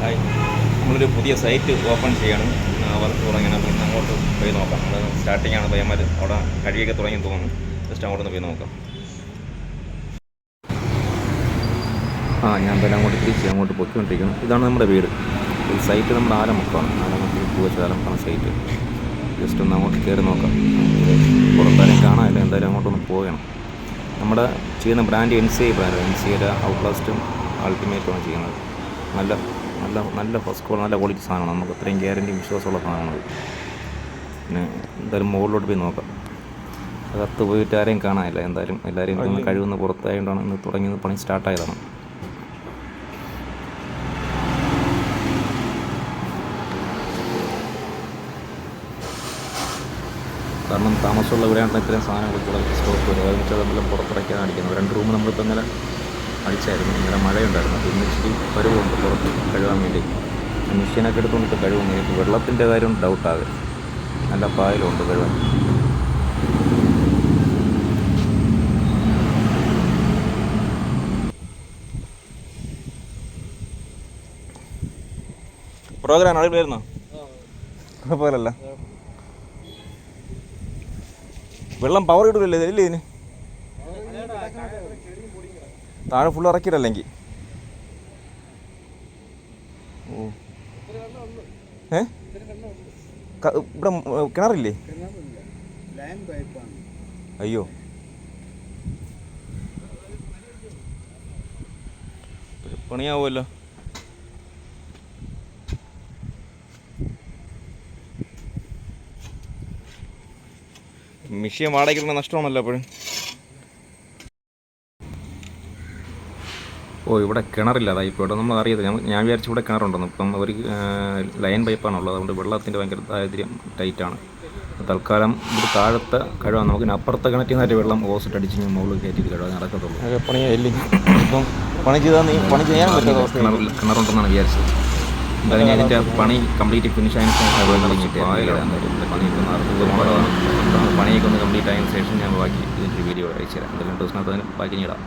Hi നമ്മളൊരു പുതിയ site open ചെയ്യണം. വർക്ക് തുടങ്ങണം. അപ്പോൾ അങ്ങോട്ട് പോയി നോക്കാം. നമ്മൾ സ്റ്റാർട്ടിംഗ് ആണ്. പയ്യന്മാർ അവിടെ കഴിയൊക്കെ തുടങ്ങി തോന്നുന്നു. ജസ്റ്റ് അങ്ങോട്ടൊന്ന് പോയി നോക്കാം. ആ ഞാൻ എന്തായാലും അങ്ങോട്ട് തിരിച്ച് അങ്ങോട്ട് പൊയ്ക്കൊണ്ടിരിക്കുന്നു. ഇതാണ് നമ്മുടെ വീട്. ഈ സൈറ്റ് നമ്മുടെ ആലമുക്കാണ് ആലമുക്കിൽ പൂവച്ചാലമുക്കാണ് സൈറ്റ് ജസ്റ്റ് ഒന്ന് അങ്ങോട്ട് കയറി നോക്കാം. പുറത്താരും കാണാനില്ല. എന്തായാലും അങ്ങോട്ടൊന്ന് പോകണം. നമ്മുടെ ചെയ്യുന്ന brand. N C I brand N C ഐയുടെ ഔട്ട്ലാസ്റ്റും അൾട്ടിമേറ്റുമാണ് ചെയ്യുന്നത്. നല്ല നല്ല നല്ല ഫസ്റ്റ് ക്വാളിറ്റി നല്ല ക്വാളിറ്റി സാധനമാണ്. നമുക്ക് അത്രയും ഗ്യാരന്റി വിശ്വാസമുള്ള സാധനമാണ്. പിന്നെ എന്തായാലും മുകളിലോട്ട് പോയി നോക്കാം. അകത്ത് പോയിട്ട് ആരെയും കാണാനില്ല. എന്തായാലും എല്ലാവരും ഇന്ന് കഴിവുന്ന പുറത്തായതുകൊണ്ടാണ് ഇന്ന് തുടങ്ങിയത് പണി സ്റ്റാർട്ടായതാണ് കാരണം താമസമുള്ള ഇവിടെയാണ് ഇത്രയും സാധനങ്ങൾ കൂടുതൽ സ്റ്റോക്ക് വരും അതെന്ന് വെച്ചാൽ പുറത്തിറക്കാൻ അടിക്കുന്നത് രണ്ട് റൂം നമ്മളിപ്പോൾ ഇന്നലെ അടിച്ചായിരുന്നു. ഇന്നലെ മഴയുണ്ടായിരുന്നു. അപ്പോൾ ഇന്ന് ഇച്ചിരി പരുവുണ്ട് പുറത്ത് കഴുകാൻ വേണ്ടി. മെഷീനൊക്കെ എടുത്തുകൊണ്ട് കഴിവുണ്ട് എനിക്ക് വെള്ളത്തിന്റെ കാര്യം ഡൗട്ടാകെ. നല്ല പായലുണ്ട് കഴുകാൻ. പ്രോഗ്രാം അടിപൊളിയായിരുന്നോ? കുഴപ്പമില്ലല്ലോ വെള്ളം പവർ ഇടില്ലേ ഇല്ലേ ഇതിന്? താഴെ ഫുൾ ഇറക്കിയിട്ടല്ലെങ്കിൽ ഇവിടെ കിണറില്ലേ? അയ്യോ. പണിയാവുമല്ലോ. മിഷ്യൻ വാടകയ്ക്ക് നഷ്ടമാണല്ലോ അപ്പോഴും ഓ ഇവിടെ കിണറില്ല. അതാ ഇപ്പോൾ ഇവിടെ നമ്മൾ അറിയത്തില്ല. ഞാൻ ഞാൻ വിചാരിച്ചു ഇവിടെ കിണറുണ്ടെന്ന്. ഇപ്പം ഒരു ലൈൻ പൈപ്പാണുള്ളത്. അതുകൊണ്ട് വെള്ളത്തിന്റെ ഭയങ്കര ദാരിദ്ര്യം ടൈറ്റാണ്. തൽക്കാലം ഇവിടെ താഴത്തെ കഴിവാൻ നമുക്ക് ഇനി അപ്പുറത്തെ കിണറ്റിൽ നിന്നായിട്ട് വെള്ളം ഓസിട്ട് അടിച്ച് ഞാൻ മുകളിൽ കയറ്റിയിട്ട് കഴിവാൻ നടക്കത്തുള്ളൂ. പണിയായില്ലേ ഇപ്പം പണി ചെയ്താൽ നീ പണി ചെയ്യാൻ പറ്റാത്ത കിണറിൽ കിണറുണ്ടെന്നാണ് വിചാരിച്ചത്. എന്തായാലും ഞാൻ ഇതിന്റെ പണി കംപ്ലീറ്റ് ഫിനിഷ് ആയതിനു ശേഷം വെള്ളം തുടങ്ങിയിട്ട് പണിയൊക്കെ ഒന്ന് അറുപത് പണിയൊക്കെ ഒന്ന് കംപ്ലീറ്റ് ആയതിനു ശേഷം ഞാൻ ബാക്കി ഇതിന്റെ വീഡിയോ അയച്ചു തരാം എന്തായാലും ദിവസത്തിനകത്ത് ബാക്കി ഇടാം.